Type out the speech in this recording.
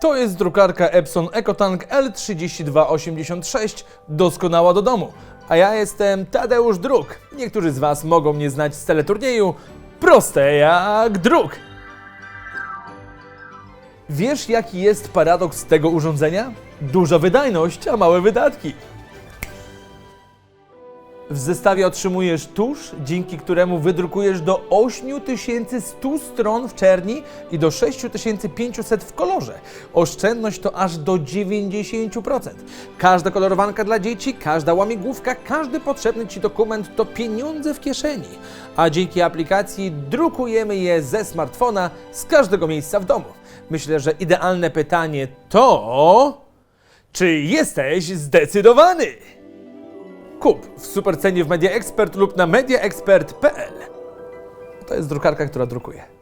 To jest drukarka Epson EcoTank L3286, doskonała do domu. A ja jestem Tadeusz Druk. Niektórzy z Was mogą mnie znać z teleturnieju Proste jak druk. Wiesz, jaki jest paradoks tego urządzenia? Duża wydajność, a małe wydatki. W zestawie otrzymujesz tusz, dzięki któremu wydrukujesz do 8100 stron w czerni i do 6500 w kolorze. Oszczędność to aż do 90%. Każda kolorowanka dla dzieci, każda łamigłówka, każdy potrzebny Ci dokument to pieniądze w kieszeni. A dzięki aplikacji drukujemy je ze smartfona z każdego miejsca w domu. Myślę, że idealne pytanie to... Czy jesteś zdecydowany? Kup w supercenie w Media Expert lub na mediaexpert.pl. To jest drukarka, która drukuje.